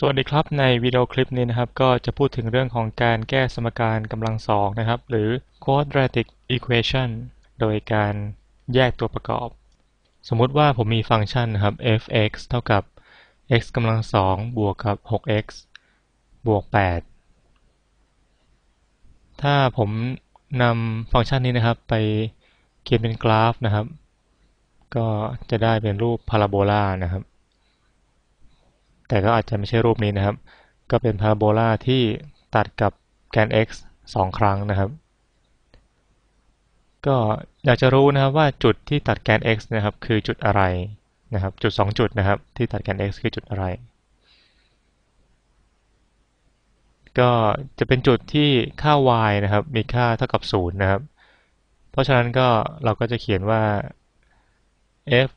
สวัสดีครับในวิดีโอคลิปนี้นะครับ ก็จะพูดถึงเรื่องของการแก้สมการกำลังสองนะครับ หรือ quadratic equation โดยการแยกตัวประกอบ สมมุติว่าผมมีฟังก์ชันนะครับ f(x) เท่ากับ x กำลังสองบวกกับ 6x บวก 8 ถ้าผมนำฟังก์ชันนี้นะครับ ไปเขียนเป็นกราฟนะครับ ก็จะได้เป็นรูปพาราโบลานะครับ แต่ก็อาจจะไม่ใช่รูปนี้นะครับ ก็เป็นพาราโบลาที่ตัดกับแกน x 2 ครั้งนะครับ ก็อยากจะรู้นะครับว่าจุดที่ตัดแกน x นะครับ คือจุดอะไรนะครับ จุด 2 จุดนะครับ ที่ตัดแกน x คือจุดอะไร ก็จะเป็นจุดที่ค่า y นะครับ มีค่าเท่ากับ 0 นะครับ เพราะฉะนั้นก็เราก็จะเขียนว่า f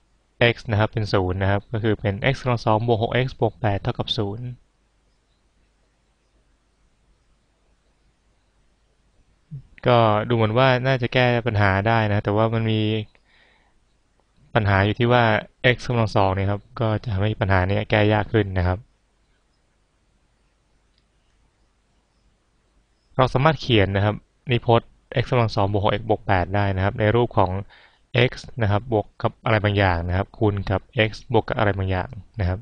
x นะครับเป็น 0 นะครับ ก็คือเป็น x กำลังสองบวก 6x บวก 8 เท่ากับ 0 ก็ดูเหมือนว่าน่าจะแก้ปัญหาได้นะ แต่ว่ามันมีปัญหาอยู่ที่ว่า x กำลังสองเนี่ยครับ ก็จะทำให้ปัญหานี้แก้ยากขึ้นนะครับ เราสามารถเขียนนะครับนิพจน์ x กำลังสองบวก 6x บวก 8 ได้นะครับ ในรูปของ x นะครับบวกกับอะไรบางอย่างนะครับ คูณกับ x บวกกับอะไรบางอย่างนะครับ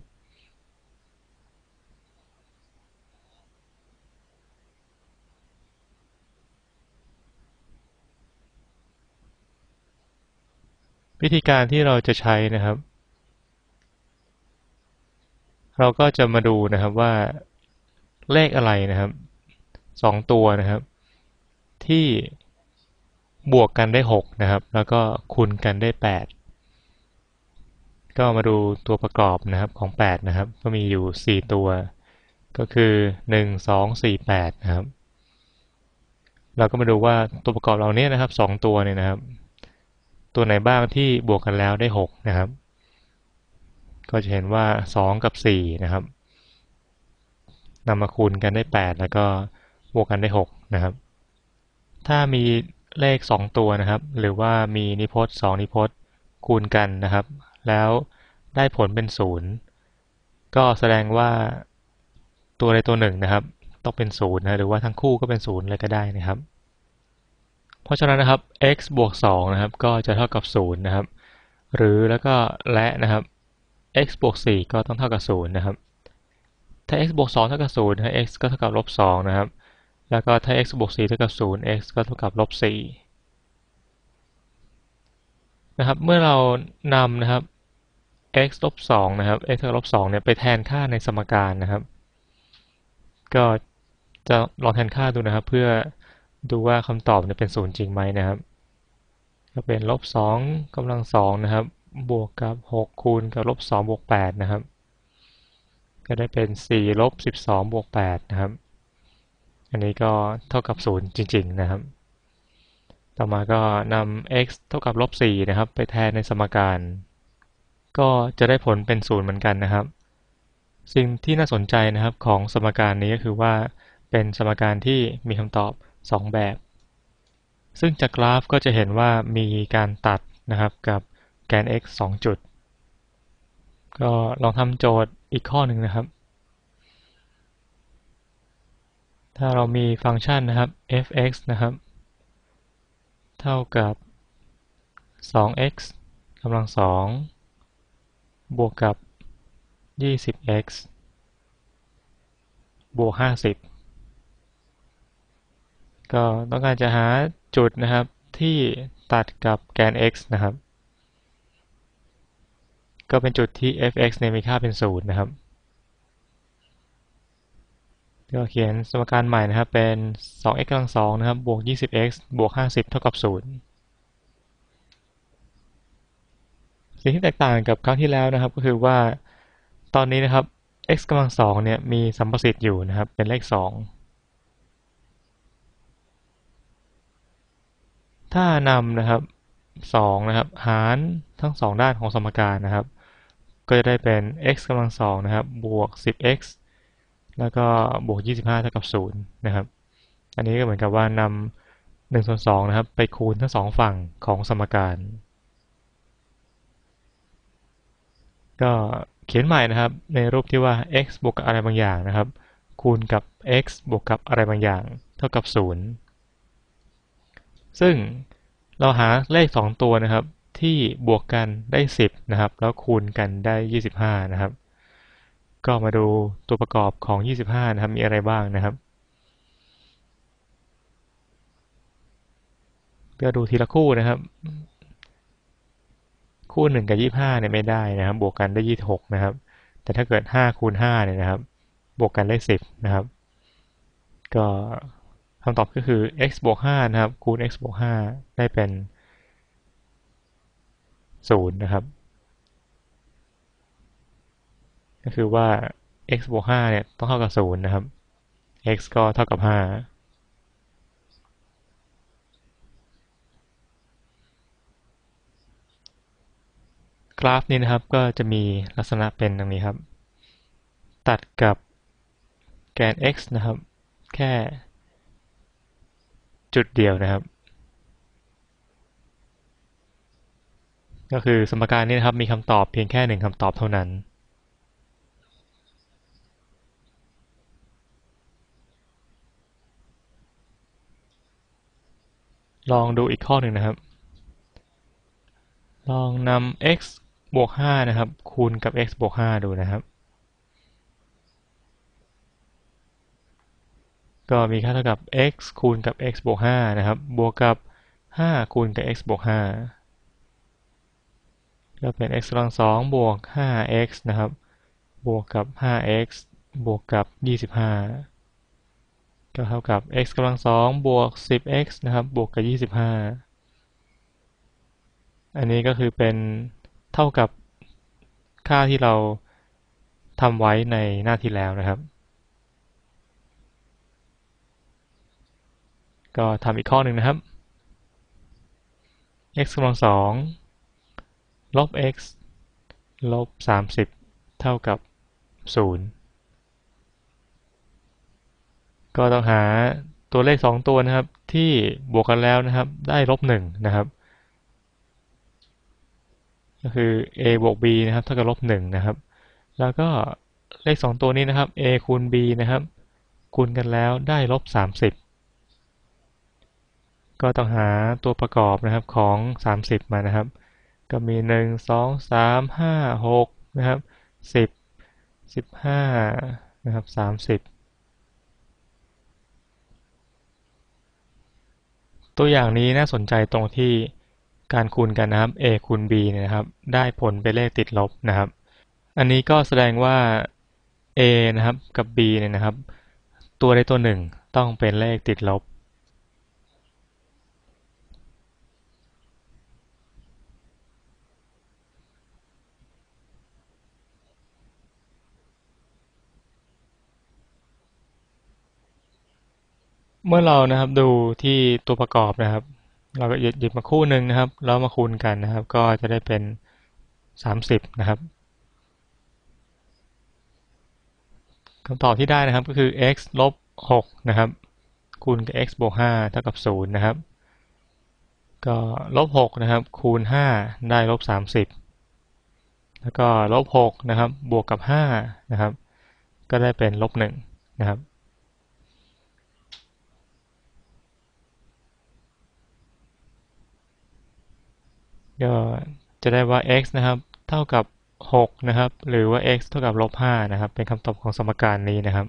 วิธีการที่เราจะใช้นะครับ เราก็จะมาดูนะครับว่าเลขอะไรนะครับสองตัวนะครับ ที่ บวกกันได้6นะครับ แล้วก็คูณกันได้ 8 ก็มาดูตัวประกอบนะครับของ 8 นะครับ ก็มีอยู่ 4 ตัว ก็คือ 1 2 4 8 นะครับ เราก็มาดูว่าตัวประกอบเราเนี้ยนะครับ 2 ตัวเนี่ยนะครับ ตัวไหนบ้างที่บวกกันแล้วได้ 6 นะครับ ก็จะเห็นว่า 2 กับ 4 นะครับนำมาคูณกันได้ 8 แล้วก็บวกกันได้ 6 นะครับ ถ้ามี เลข2ตัวนะครับ หรือว่ามีนิพจน์2นิพจน์คูณกันนะครับ แล้วได้ผลเป็น0ก็แสดงว่าตัวใดตัวหนึ่งนะครับ ต้องเป็น0นะหรือว่าทั้งคู่ก็เป็น0เลยก็ได้นะครับ เพราะฉะนั้นนะครับ x บวก2นะครับ ก็จะเท่ากับ0นะครับ หรือแล้วก็และนะครับ x บวก4ก็ต้องเท่ากับ0นะครับ ถ้า x บวก2เท่ากับ0นะ x ก็เท่ากับลบ2นะครับ แล้วก็ถ้า x บวก4เท่ากับ0 x ก็เท่ากับลบ4นะครับ เมื่อเรานำนะครับ x ลบ2นะครับ x เท่ากับลบ2เนี่ยไปแทนค่าในสมการนะครับ ก็จะลองแทนค่าดูนะครับ เพื่อดูว่าคำตอบเนี่ยเป็นศูนย์จริงไหมนะครับก็เป็นลบ2กำลัง2นะครับ บวกกับ 6 คูณกับลบ2บวก8นะครับ ก็ได้เป็น 4 ลบ 12 บวก8นะครับ อันนี้ก็เท่ากับ 0 จริง ๆ นะครับ ต่อมาก็นำ x เท่ากับลบ4นะครับ ไปแทนในสมการ ก็จะได้ผลเป็น 0 เหมือนกันนะครับ สิ่งที่น่าสนใจนะครับของสมการนี้ก็คือว่าเป็นสมการที่มีคำตอบ 2 แบบ ซึ่งจากกราฟก็จะเห็นว่ามีการตัดนะครับกับแกน x 2 จุด ก็ลองทำโจทย์อีกข้อหนึ่งนะครับ ถ้าเรามีฟังก์ชันนะครับ f(x) นะครับ เท่ากับ 2x กำลัง 2 บวกกับ 20x บวก 50 ก็ต้องการจะหาจุดนะครับที่ตัดกับแกน x นะครับ ก็เป็นจุดที่ f(x) เนี่ยมีค่าเป็น 0 นะครับ ก็เขียนสมการใหม่นะครับ เป็น 2x กำลัง2นะครับ บวก 20x บวก 50 เท่ากับ 0 สิ่งที่แตกต่างกับครั้งที่แล้วนะครับ ก็คือว่า ตอนนี้นะครับ x กำลัง2เนี่ย มีสัมประสิทธิ์อยู่นะครับ เป็นเลข 2 ถ้านำนะครับ 2 นะครับ หารทั้ง 2 ด้านของสมการนะครับ ก็จะได้เป็น x กำลัง2นะครับ บวก 10x แล้วก็บวก 25เท่ากับ0นะครับ อันนี้ก็เหมือนกับว่านำ1ส่วน2นะครับ ไปคูณทั้งสองฝั่งของสมการ ก็เขียนใหม่นะครับ ในรูปที่ว่า x บวกกับอะไรบางอย่างนะครับ คูณกับ x บวกกับอะไรบางอย่าง เท่ากับ 0 ซึ่งเราหาเลข 2 ตัวนะครับ ที่บวกกันได้ 10 นะครับ แล้วคูณกันได้ 25 นะครับ ก็มาดูตัวประกอบของ 25 นะครับ มีอะไรบ้างนะครับก็ดูทีละคู่นะครับ คู่หนึ่งกับยี่ห้าเนี่ยไม่ได้นะครับ บวกกันได้ยี่หกนะครับ แต่ถ้าเกิดห้าคูณห้าเนี่ยนะครับ บวกกันได้สิบนะครับ ก็คำตอบก็คือ x บวกห้านะครับ คูณ x บวกห้าได้เป็นศูนย์นะครับ ก็คือว่า x บวกห้าเนี่ยต้องเท่ากับศูนย์นะครับ x ก็เท่ากับห้ากราฟนี้นะครับก็จะมีลักษณะเป็นดังนี้ครับ ตัดกับแกน x นะครับ แค่จุดเดียวนะครับ ก็คือสมการนี้นะครับมีคำตอบเพียงแค่หนึ่งคำตอบเท่านั้น ลองดูอีกข้อหนึ่งนะครับ ลองนำ x บวกห้านะครับ คูณกับ x บวกห้าดูนะครับ ก็มีค่าเท่ากับ x คูณกับ x บวกห้านะครับ บวกกับห้าคูณกับ x บวกห้าก็เป็น x กำลังสองบวก 5x นะครับ บวกกับ 5x บวกกับ 25 ก็เท่ากับ x กำลังสองบวก 10x นะครับ บวกกับ 25 อันนี้ก็คือเป็นเท่ากับค่าที่เราทำไว้ในหน้าที่แล้วนะครับ ก็ทำอีกข้อหนึ่งนะครับ x กำลังสองลบ x ลบ 30 เท่ากับ 0 ก็ต้องหาตัวเลข 2 ตัวนะครับ ที่บวกกันแล้วนะครับ ได้ลบ1นะครับ ก็คือ a บวก b นะครับเท่ากับลบหนึ่งนะครับ แล้วก็เลข 2 ตัวนี้นะครับ a คูณ b นะครับ คูณกันแล้วได้ลบ30 ก็ต้องหาตัวประกอบนะครับของ 30 มานะครับ ก็มี 1 2 3 5 6 นะครับ 10 15 นะครับ 30 ตัวอย่างนี้น่าสนใจตรงที่การคูณกันนะครับ a คูณ b เนี่ยนะครับ ได้ผลเป็นเลขติดลบนะครับ อันนี้ก็แสดงว่า a นะครับกับ b เนี่ยนะครับ ตัวใดตัวหนึ่งต้องเป็นเลขติดลบ เมื่อเรานะครับดูที่ตัวประกอบนะครับ เราก็หยิบมาคู่หนึ่งนะครับ แล้วมาคูณกันนะครับ ก็จะได้เป็น 30 นะครับคำตอบที่ได้นะครับก็คือ x ลบ6นะครับ คูณกับ x บวก5เท่ากับ 0 นะครับ ก็ลบ6นะครับ คูณ 5 ได้ลบ 30 แล้วก็ลบ6นะครับ บวกกับ 5 นะครับ ก็ได้เป็นลบ1นะครับ ก็จะได้ว่า x นะครับ เท่ากับ 6 นะครับ หรือว่า x เท่ากับลบ5นะครับ เป็นคำตอบของสมการนี้นะครับ